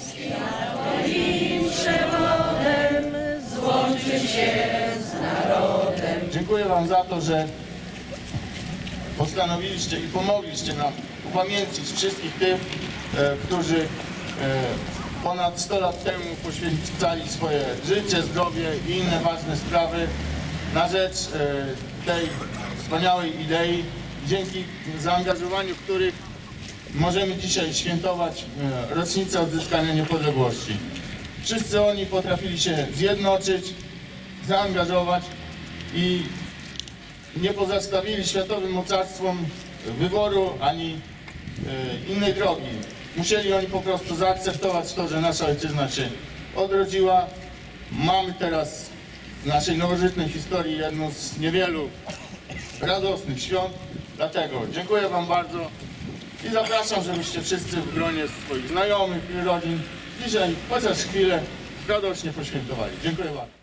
Twoim przewodem złączy się z narodem. Dziękuję Wam za to, że postanowiliście i pomogliście nam upamięcić wszystkich tych, e, którzy e, ponad 100 lat temu poświęcali swoje życie, zdrowie i inne ważne sprawy na rzecz e, tej wspaniałej idei, dzięki zaangażowaniu których możemy dzisiaj świętować e, rocznicę odzyskania niepodległości. Wszyscy oni potrafili się zjednoczyć, zaangażować i nie pozostawili światowym mocarstwom wyboru ani e, innej drogi. Musieli oni po prostu zaakceptować to, że nasza ojczyzna się odrodziła. Mamy teraz w naszej nowożytnej historii jedno z niewielu radosnych świąt. Dlatego dziękuję Wam bardzo i zapraszam, żebyście wszyscy w gronie swoich znajomych i rodzin dzisiaj chociaż chwilę radośnie poświętowali. Dziękuję bardzo.